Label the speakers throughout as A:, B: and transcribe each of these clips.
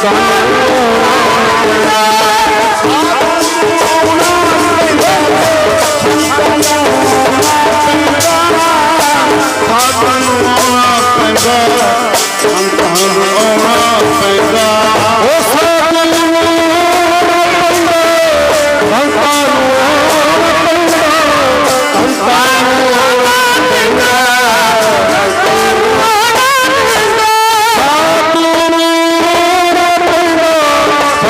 A: I'm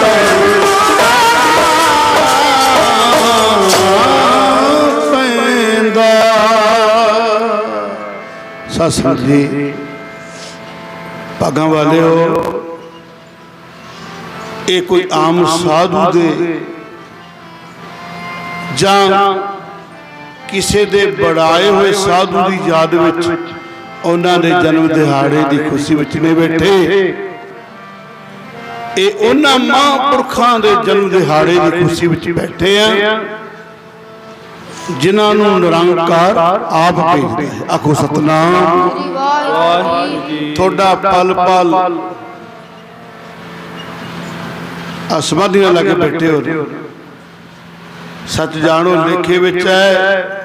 B: ਪੈਂਦਾ। ਸਤਿ ਜੀ। ਭਾਗਾਂ ਵਾਲਿਓ, ਇਹ ਕੋਈ ਆਮ ਸਾਧੂ ਦੇ ਜਾਂ ਕਿਸੇ ਦੇ ਬੜਾਏ ਹੋਏ ਸਾਧੂ ਦੀ ਯਾਦ ਵਿੱਚ ਉਹਨਾਂ ਦੇ ਜਨਮ ਦਿਹਾੜੇ ਦੀ ਖੁਸ਼ੀ ਵਿੱਚ ਨੇ ਬੈਠੇ। ਇਹ ਉਹਨਾਂ ਮਹਾਂਪੁਰਖਾਂ ਦੇ ਜਨਮ ਦਿਹਾੜੇ ਦੀ ਖੁਸ਼ੀ ਵਿੱਚ ਬੈਠੇ ਆ। ਜਿਨ੍ਹਾਂ ਨੂੰ ਨਿਰੰਕਾਰ ਆਪ ਭੇਜਦਾ ਹੈ ਆਖੋ ਸਤਨਾਮ। ਤੁਹਾਡਾ ਪਲ ਪਲ ਅਸਮਾਦੀਆਂ ਲੱਗੇ ਬੈਠੇ ਹੋ। ਸੱਚ ਜਾਣੋ ਲੇਖੇ ਵਿੱਚ ਹੈ।